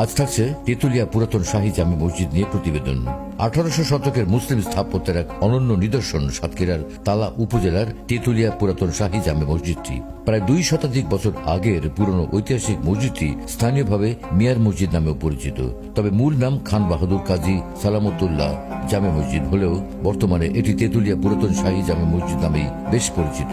আজ থাকছে তেতুলিয়া পুরাতন শাহী জামি মসজিদ নিয়ে প্রতিবেদন। আঠারোশো শতকের মুসলিম স্থাপত্যের এক অনন্য নিদর্শন সাতক্ষীরার তালা উপজেলার তেতুলিয়া পুরাতন শাহী জামে মসজিদটি। প্রায় দুই শতাধিক বছর আগের পুরনো ঐতিহাসিক মসজিদটি স্থানীয়ভাবে মিয়ার মসজিদ নামেও পরিচিত। তবে মূল নাম খান বাহাদুর কাজী সালামতুল্লাহ জামে মসজিদ হলেও বর্তমানে এটি তেতুলিয়া পুরাতন শাহী জামে মসজিদ নামেই বেশ পরিচিত।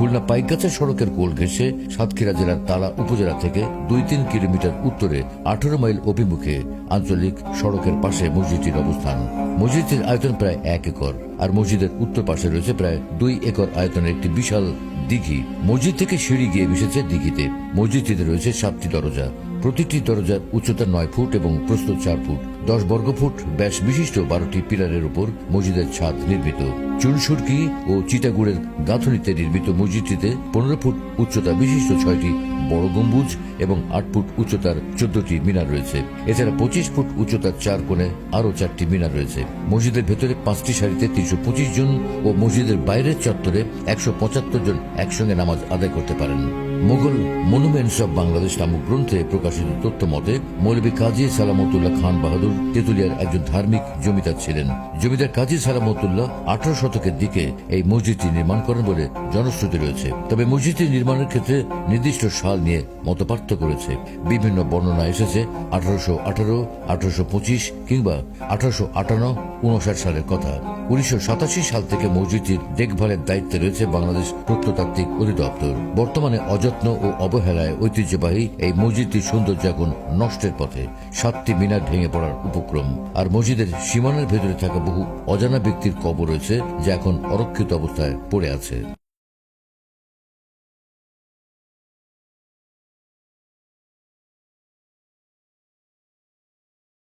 খুলনা পাইকাছে সড়কের কোল ঘেঁষে সাতক্ষীরা জেলার তালা উপজেলা থেকে দুই তিন কিলোমিটার উত্তরে আঠারো মাইল অভিমুখে আঞ্চলিক সড়কের পাশে মসজিদটির অবস্থান। মসজিদটির আয়তন প্রায় এক একর, আর মসজিদের উত্তর পাশে রয়েছে প্রায় দুই একর আয়তনের একটি বিশাল দিঘি। মসজিদ থেকে সিঁড়ি গিয়ে মিশেছে দিঘিতে। মসজিদটিতে রয়েছে সাতটি দরজা। প্রতিটি দরজার উচ্চতা নয় ফুট এবং প্রস্থ চার ফুট। দশ বর্গ ফুট ব্যাস বিশিষ্ট বারোটি পিলারের উপর মসজিদের ছাদ নির্মিত। চুনসুরকি ও চিটাগুড়ের গাঁথনিতে নির্মিত মসজিদটিতে পনেরো ফুট উচ্চতা বিশিষ্ট ছয়টি বড় গম্বুজ এবং আট ফুট উচ্চতার চোদ্দটি মিনার রয়েছে। এছাড়া পঁচিশ ফুট উচ্চতার চার কোণে আরও চারটি মিনার রয়েছে। মসজিদের ভেতরে পাঁচটি সারিতে তিনশো পঁচিশ জন ও মসজিদের বাইরের চত্বরে একশো পঁচাত্তর জন একসঙ্গে নামাজ আদায় করতে পারেন। মোগল মনুমেন্টস অব বাংলাদেশ নামক গ্রন্থে প্রকাশিত তথ্য মতে মৌলবী কাজী সালামতুল্লাহ খান বাহাদুর তেতুলিয়ার একজন ধার্মিক জমিদার ছিলেন। জমিদার কাজী সালামতুল্লাহ আঠারো শতকের দিকে এই মসজিদটি নির্মাণ করেন বলে জনশ্রুতি রয়েছে। তবে মসজিদটি নির্মাণের ক্ষেত্রে নির্দিষ্ট সাল নিয়ে মতপার্থক্য রয়েছে। বিভিন্ন বর্ণনা এসেছে আঠারোশো আঠারো, আঠারোশো পঁচিশ কিংবা আঠারোশো আটান্ন উনষাট সালের কথা। উনিশশো সাতাশি সাল থেকে মসজিদটির দেখভালের দায়িত্বে রয়েছে বাংলাদেশ প্রত্নতাত্ত্বিক অধিদপ্তর। বর্তমানে অযত্ন ও অবহেলায় ঐতিহ্যবাহী এই মসজিদটির সৌন্দর্য এখন নষ্টের পথে। সাতটি মিনার ভেঙে পড়ার উপক্রম। আর মসজিদের সীমানার ভেতরে থাকা বহু অজানা ব্যক্তির কবর রয়েছে, যা এখন অরক্ষিত অবস্থায় পড়ে আছে।